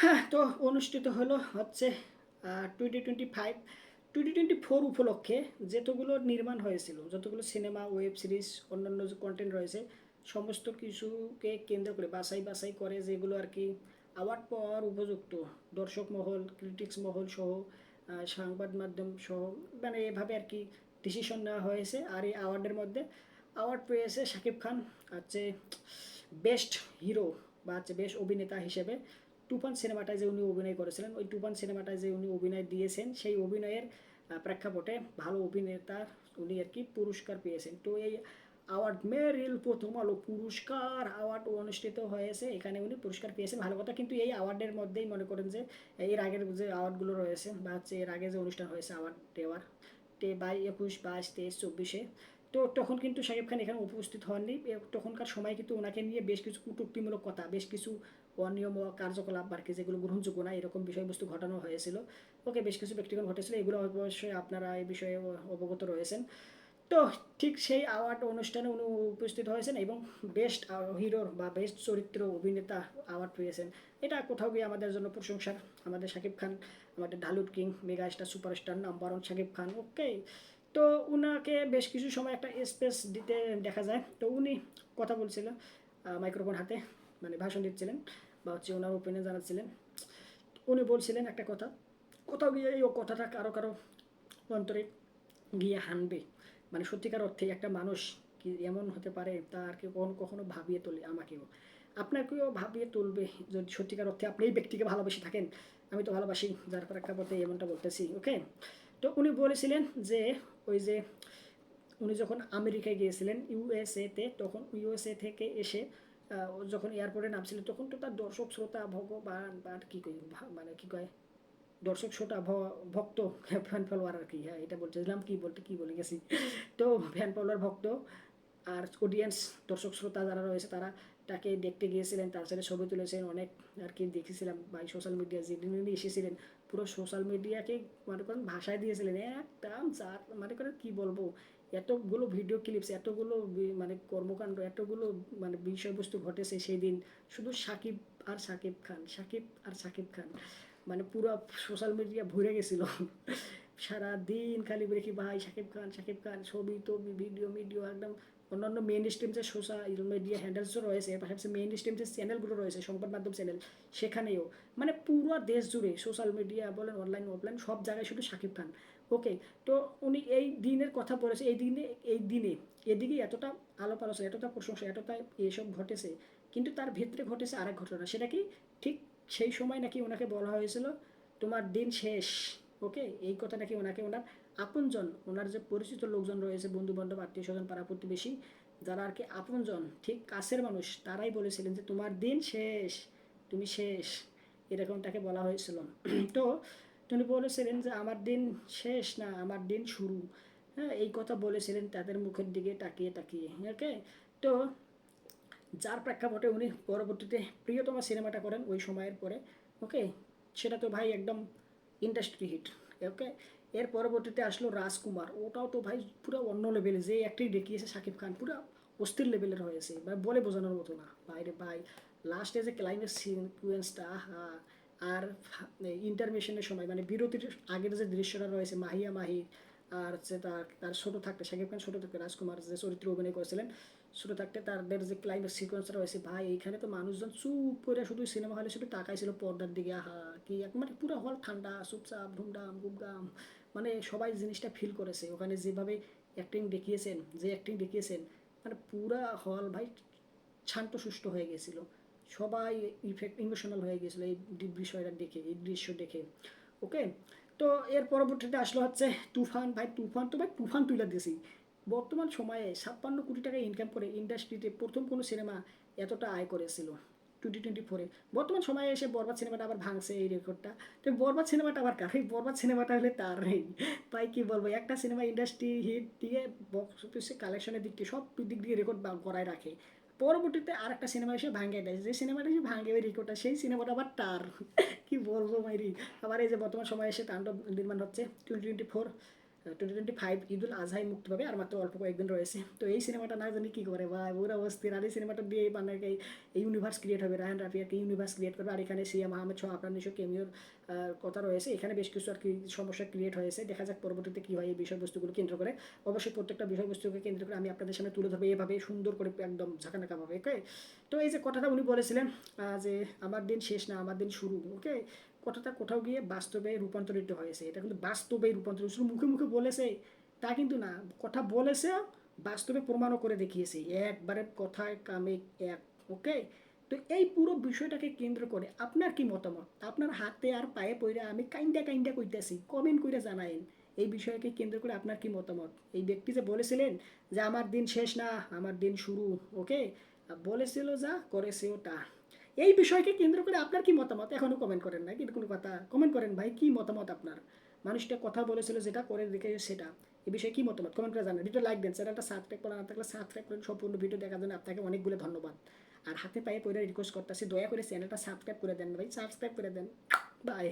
হ্যাঁ তো অনুষ্ঠিত হলো হচ্ছে twenty twenty five twenty twenty four উপলক্ষে যতগুলো নির্মাণ হয়েছিল, যতগুলো সিনেমা, ওয়েব সিরিজ, অন্যান্য যে কন্টেন্ট রয়েছে, সমস্ত কিছুকে কেন্দ্র করে, বাছাই বাছাই করে যেগুলো আর কি অ্যাওয়ার্ড পাওয়ার উপযুক্ত, দর্শক মহল ক্রিটিক্স মহল সহ সংবাদ মাধ্যম সহ মানে এভাবে আর কি ডিসিশন নেওয়া হয়েছে। আর এই অ্যাওয়ার্ডের মধ্যে অ্যাওয়ার্ড পেয়েছে শাকিব খান, হচ্ছে বেস্ট হিরো বা হচ্ছে বেস্ট অভিনেতা হিসেবে। টুপান সিনেমাটায় যে উনি অভিনয় করেছিলেন। ওই টুপান সিনেমাটায় যে উনি অভিনয় দিয়েছেন। সেই অভিনয়ের প্রেক্ষাপটে ভালো অভিনেতা উনি আর কি পুরস্কার পেয়েছেন। তো এই অ্যাওয়ার্ড মেরিল প্রথম আলো পুরস্কার অ্যাওয়ার্ড অনুষ্ঠিত হয়েছে। এখানে উনি পুরস্কার পেয়েছেন। ভালো কথা, কিন্তু এই অ্যাওয়ার্ডের মধ্যেই মনে করেন যে, এর আগের যে অ্যাওয়ার্ডগুলো রয়েছে বা হচ্ছে এর আগে যে অনুষ্ঠান হয়েছে অ্যাওয়ার্ড দেওয়ার তে বাই একুশ, বাইশ, তেইশ, চব্বিশে তো তখন কিন্তু শাকিব খান এখানে উপস্থিত হননি। তখনকার সময় কিন্তু ওনাকে নিয়ে বেশ কিছু কটূক্তিমূলক কথা, বেশ কিছু অনিয়ম কার্যকলাপ আর কি যেগুলো গ্রহণযোগ্য না, এরকম বিষয়বস্তু ঘটানো হয়েছিল। ওকে বেশ কিছু ব্যক্তিগত ঘটেছিল, এগুলো অবশ্যই আপনারা এই বিষয়ে অবগত রয়েছেন। তো ঠিক সেই অ্যাওয়ার্ড অনুষ্ঠানে উনি উপস্থিত হয়েছেন এবং বেস্ট হিরোর বা বেস্ট চরিত্র অভিনেতা অ্যাওয়ার্ড পেয়েছেন। এটা কোথাও গিয়ে আমাদের জন্য প্রশংসার। আমাদের শাকিব খান, আমাদের ঢালুট king, mega star, superstar, number one Shakib Khan, okay. তো উনাকে বেশ কিছু সময় একটা স্পেস দিতে দেখা যায়। তো উনি কথা বলছিলেন মাইক্রোফোন হাতে মানে ভাষণ দিচ্ছিলেন বা হচ্ছে ওনার ওপিনিয়ন জানাচ্ছিলেন। উনি বলছিলেন একটা কথা, কোথাও গিয়ে এই কথাটা কারও কারও অন্তরে গিয়ে হানবে। মানে সত্যিকার অর্থে একটা মানুষ কি এমন হতে পারে তা আর কি কখনো কখনো ভাবিয়ে তোলে আমাকেও। আপনাকেও ভাবিয়ে তুলবে, যদি সত্যিকার অর্থে আপনি এই ব্যক্তিকে ভালোবেসে থাকেন। আমি তো ভালোবাসি, যার প্রেক্ষাপটে এমনটা বলতেছি ওকে তো উনি বলেছিলেন যে, ওই যে উনি যখন আমেরিকায় গিয়েছিলেন ইউএসএতে তখন ইউএসএ থেকে এসে যখন এয়ারপোর্টে নামছিলেন তখন তো তার দর্শক, শ্রোতা, ভগবান, বা কী কই মানে কী কয়, দর্শক, শ্রোতা ভক্ত, ফ্যান ফলোয়ার আর কি হ্যাঁ এটা বলতেছিলাম কি বলতে, কি বলে গেছি। তো ফ্যান ফলোয়ার, ভক্ত, আর অডিয়েন্স দর্শক, শ্রোতা যারা রয়েছে, তারা তাকে দেখতে গিয়েছিলেন, তার সাথে ছবি তুলেছেন, অনেক আর কি দেখেছিলাম বা সোশ্যাল মিডিয়া যেদিন এসেছিলেন, পুরো সোশ্যাল মিডিয়াকে মনে করেন ভাষায় দিয়েছিলেন একদম যার মানে করেন কী বলব, এতগুলো ভিডিও ক্লিপস এতগুলো মানে কর্মকাণ্ড, এতগুলো মানে বিষয়বস্তু ঘটেছে সেই দিন শুধু সাকিব আর সাকিব খান, সাকিব আর সাকিব খান মানে পুরো সোশ্যাল মিডিয়া ভরে গেছিল। সারা দিন খালি দেখি ভাই, সাকিব খান শাকিব খান, ছবি, টবি ভিডিও মিডিও একদম অন্যান্য মেন স্ট্রিম যে সোশ্যাল মিডিয়া হ্যান্ডেলসও রয়েছে পাশাপাশি মেইন স্ট্রিম যে চ্যানেলগুলো রয়েছে, সংবাদ মাধ্যম চ্যানেল সেখানেও। মানে পুরো দেশ জুড়ে সোশ্যাল মিডিয়া বলেন অনলাইন অফলাইন সব জায়গায় শুধু শাকিব খান। ওকে তো উনি এই দিনের কথা বলেছে, এই দিনে এই দিনে, এদিকে এতটা আলাপ আলোচনা, এতটা প্রশংসা, এতটা এসব ঘটেছে, কিন্তু তার ভিতরে ঘটেছে আরেক ঘটনা, সেটা কি? ঠিক সেই সময় নাকি ওনাকে বলা হয়েছিল, তোমার দিন শেষ। ওকে? এই কথা নাকি ওনাকে ওনার আপনজন, ওনার যে পরিচিত লোকজন রয়েছে বন্ধু বান্ধব আত্মীয় স্বজন, পাড়া প্রতিবেশী, যারা আর কি আপনজন, ঠিক কাছের মানুষ, তারাই বলেছিলেন যে তোমার দিন শেষ, তুমি শেষ, এরকম তাকে বলা হয়েছিল। তো তিনি বলেছিলেন যে আমার দিন শেষ না, আমার দিন শুরু। হ্যাঁ এই কথা বলেছিলেন তাদের মুখের দিকে তাকিয়ে তাকিয়ে, ওকে? তো যার প্রেক্ষাপটে উনি পরবর্তীতে প্রিয়তম সিনেমাটা করেন ওই সময়ের পরে, ওকে? সেটা তো ভাই একদম ইন্ডাস্ট্রি হিট ওকে এর পরবর্তীতে আসলো রাজকুমার। ওটাও তো ভাই পুরো অন্য লেভেলে যে অ্যাক্টিং দেখিয়েছে শাকিব খান, পুরো অস্থির লেভেলের হয়েছে। বা বলে বোঝানোর মতো না। বাইরে ভাই লাস্টে যে ক্লাইম্যাক্স সিকুয়েন্সটা আর ইন্টারমিশনের সময় মানে বিরতির আগের যে দৃশ্যটা রয়েছে, মাহিয়া মাহি, আর হচ্ছে তার তার ছোটো থাকতে শাকিব খান ছোটো থাকতে, রাজকুমার যে চরিত্র অভিনয় করেছিলেন ছোটো থাকতে তাদের যে ক্লাইম্যাক্স সিকোয়েন্সটা রয়েছে, ভাই, এইখানে তো মানুষজন চুপ করে শুধু সিনেমা হলে শুধু তাকাইছিল পর্দার দিকে। আহা, কি মানে পুরো হল ঠান্ডা, চুপচাপ, ধুমধাম গুমগাম মানে সবাই জিনিসটা ফিল করেছে। ওখানে যেভাবে অ্যাক্টিং দেখিয়েছেন, যে অ্যাক্টিং দেখিয়েছেন মানে পুরা হল ভাই শান্ত, সুস্থ হয়ে গেছিল। সবাই ইফেক্ট ইমোশনাল হয়ে গেছিল এই বিষয়টা দেখে, এই দৃশ্য দেখে। ওকে তো এর পরবর্তীতে আসলো হচ্ছে তুফান। ভাই, তুফান তো ভাই, তুফান তুলে দিয়েছি। বর্তমান সময়ে ছাপ্পান্ন কোটি টাকা ইনকাম করে ইন্ডাস্ট্রিতে প্রথম কোনো সিনেমা এতটা আয় করেছিল টোয়েন্টি টোয়েন্টি ফোরে বর্তমান সময়ে এসে বরবাদ সিনেমাটা আবার ভাঙছে এই রেকর্ডটা তো বরবাদ সিনেমাটা আবার কার? এই বরবাদ সিনেমাটা হলে তার নেই। তাই কি বলব, একটা সিনেমা ইন্ডাস্ট্রি হিট দিয়ে বক্স অফিসে কালেকশনের দিক দিয়ে সব দিক দিয়ে রেকর্ড করায় রাখে। পরবর্তীতে আর একটা সিনেমা এসে ভাঙে দেয়। যে সিনেমাটা এসে ভাঙে ওই রেকর্ডটা সেই সিনেমাটা আবার তার। কি বলব মাইরি? আবার এই যে বর্তমান সময়ে এসে তাণ্ডব নির্মাণ হচ্ছে twenty twenty four twenty twenty five ঈদুল আজহাই মুক্তি পাবে, আর মাত্র অল্প কয়েকদিন রয়েছে। তো এই সিনেমাটা না জানি কী করে ভাই ওরা অস্থির আর এই সিনেমাটা দিয়ে মানে এই ইউনিভার্স ক্রিয়েট হবে রায়হান রাফি আর কি ইউনিভার্স ক্রিয়েট করবে, আর এখানে সিয়াম আহমেদ সহ আপনার নিশ্চয় কেমিওর কথা রয়েছে। এখানে বেশ কিছু আর কি সমস্যা ক্রিয়েট হয়েছে। দেখা যাক পরবর্তীতে কী হয় এই বিষয়বস্তুগুলো কেন্দ্র করে। অবশ্যই প্রত্যেকটা বিষয়বস্তুকে কেন্দ্র করে আমি আপনাদের সামনে তুলে ধরবো এভাবে সুন্দর করে একদম ঝাঁকানাকাভাবে ওকে তো এই যে কথাটা উনি বলেছিলেন যে আমার দিন শেষ না, আমার দিন শুরু ওকে কথাটা কোথাও গিয়ে বাস্তবে রূপান্তরিত হয়েছে। এটা কিন্তু বাস্তবে রূপান্তরিত। শুধু মুখে মুখে বলেছে, তা কিন্তু না। কথা বলেছে, বাস্তবে প্রমাণও করে দেখিয়েছে। একবারে কথায় কামে এক, ওকে? তো এই পুরো বিষয়টাকে কেন্দ্র করে আপনার কি মতামত? আপনার হাতে আর পায়ে পইরা আমি কাইন্ডা কাইন্ডা কইতাছি কমেন্ট করে জানায়েন। এই বিষয়কে কেন্দ্র করে আপনার কি মতামত? এই ব্যক্তি যে বলেছিলেন যে, আমার দিন শেষ না, আমার দিন শুরু ওকে? বলেছিল যা, করেছেও তা। এই বিষয়কে কেন্দ্র করে আপনার কি মতামত? এখনও কমেন্ট করেন না কিন্তু কোনো কথা কমেন্ট করেন ভাই, কি মতামত আপনার? মানুষটা কথা বলেছিল যেটা, করে দেখে সেটা। এই বিষয়ে কি মতামত? কমেন্ট করে জানান। ভিডিও লাইক দেন, চ্যানেলটা সাবস্ক্রাইব করা না থাকলে সাবস্ক্রাইব করেন। সম্পূর্ণ ভিডিও দেখার জন্য আপনাকে অনেকগুলো ধন্যবাদ। আর হাতে পায়ে পরে রিকোয়েস্ট করতেছি, দয়া করে চ্যানেলটা সাবস্ক্রাইব করে দেন ভাই সাবস্ক্রাইব করে দেন। বাই